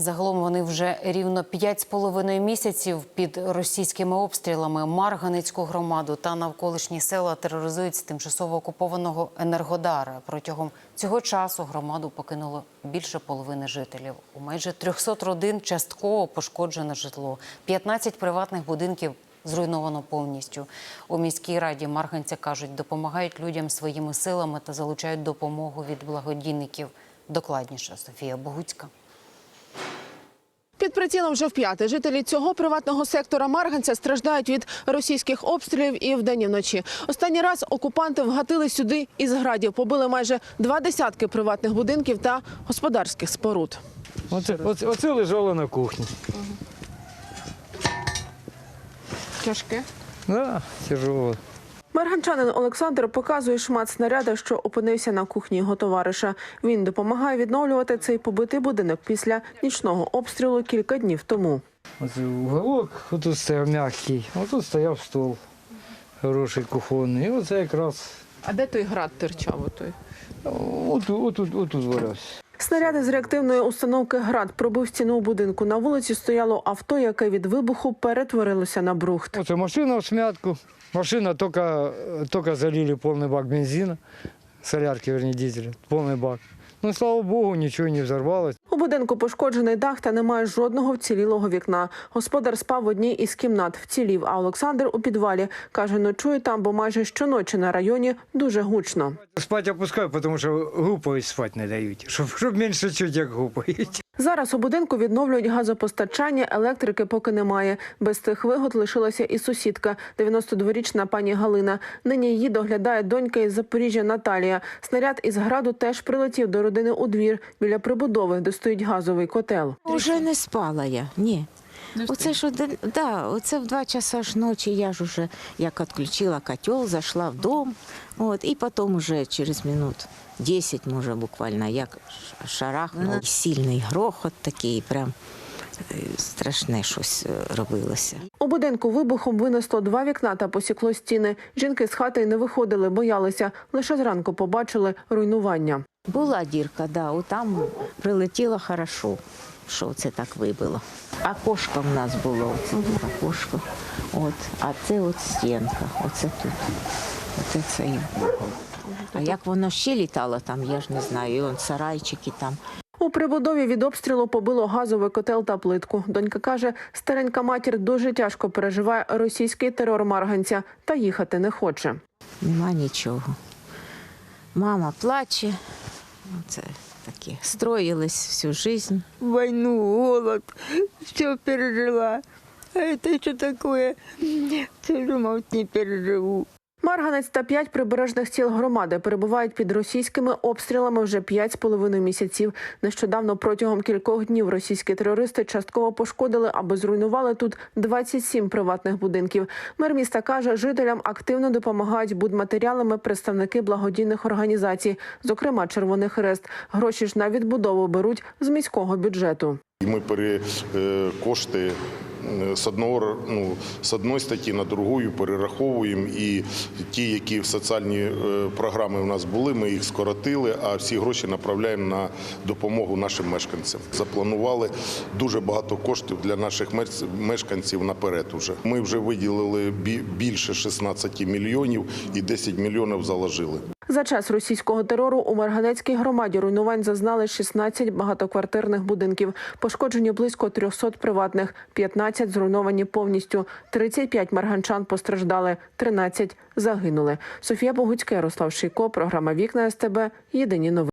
Загалом вони вже рівно 5,5 місяців під російськими обстрілами Марганецьку громаду та навколишні села тероризують з тимчасово окупованого Енергодара. Протягом цього часу громаду покинуло більше половини жителів. У майже 300 родин частково пошкоджене житло, 15 приватних будинків зруйновано повністю. У міській раді Марганця кажуть, допомагають людям своїми силами та залучають допомогу від благодійників. Докладніше Софія Богуцька. Під прицілом вже вп'яте. Жителі цього приватного сектора Марганця страждають від російських обстрілів і вдень і вночі. Останній раз окупанти вгатили сюди із градів. Побили майже два десятки приватних будинків та господарських споруд. Оце, оце, оце лежало на кухні. Тяжке. Да, тяжело. Марганчанин Олександр показує шмат снаряда, що опинився на кухні його товариша. Він допомагає відновлювати цей побитий будинок після нічного обстрілу кілька днів тому. Оце уголок, отут стояв м'який, отут стояв стол хороший кухонний. І оце якраз А де той град терчав? Отут, отут, отут валявся. Снаряди з реактивної установки «Град» пробив стіну у будинку. На вулиці стояло авто, яке від вибуху перетворилося на брухт. Оце машина в смятку. Машина тільки, тільки залили повний бак бензину, солярки, верні дизеля, повний бак. Ну, слава богу, нічого не взорвалось. У будинку пошкоджений дах та немає жодного вцілілого вікна. Господар спав в одній із кімнат, вцілів, а Олександр у підвалі. Каже, ночує там, бо майже щоночі на районі дуже гучно. Спать опускаю, тому що гупають спать не дають, щоб, щоб менше чуть як гупають. Зараз у будинку відновлюють газопостачання, електрики поки немає. Без тих вигод лишилася і сусідка, 92-річна пані Галина. Нині її доглядає донька із Запоріжжя Наталія. Снаряд із граду теж прилетів до родини у двір біля прибудови, де стоїть газовий котел. Уже не спала я, ні. Оце ж один, да, оце в два часа ж ночі я ж уже як відключила котел, зайшла в дом, от, і потім уже через минут 10, може, буквально, як шарахнув. Сильний грохот такий, прям е, страшне щось е, робилося. У будинку вибухом винесло два вікна та посікло стіни. Жінки з хати не виходили, боялися. Лише зранку побачили руйнування. Була дірка, да, там прилетіло хорошо, що це так вибило. Окошко в нас було, оце тут окошко. От, а це от стінка, оце тут. Оце це і було. А як воно ще літало там, я ж не знаю, і он сарайчики там. У прибудові від обстрілу побило газовий котел та плитку. Донька каже, старенька матір дуже тяжко переживає російський терор марганця та їхати не хоче. Нема нічого. Мама плаче. Це таке. Строїлись всю життя. Війну, голод, все пережила. А це що таке? Все думал, не переживу. Марганець та п'ять прибережних сіл громади перебувають під російськими обстрілами вже п'ять з половиною місяців. Нещодавно протягом кількох днів російські терористи частково пошкодили або зруйнували тут 27 приватних будинків. Мер міста каже, жителям активно допомагають будматеріалами представники благодійних організацій, зокрема Червоний Хрест. Гроші ж на відбудову беруть з міського бюджету. Ми пере, е, кошти е, з одного ну, з одної статті на другу перераховуємо. І ті, які в соціальні е, програми у нас були, ми їх скоротили, а всі гроші направляємо на допомогу нашим мешканцям. Запланували дуже багато коштів для наших мешканців наперед. Уже ми вже виділили більше 16 мільйонів і 10 мільйонів заложили. За час російського терору у Марганецькій громаді руйнувань зазнали 16 багатоквартирних будинків. Пошкоджені близько 300 приватних, 15 зруйновані повністю. 35 марганчан постраждали, 13 загинули. Софія Богуцька, Ярослав Шийко, програма Вікна СТБ. Єдині новини.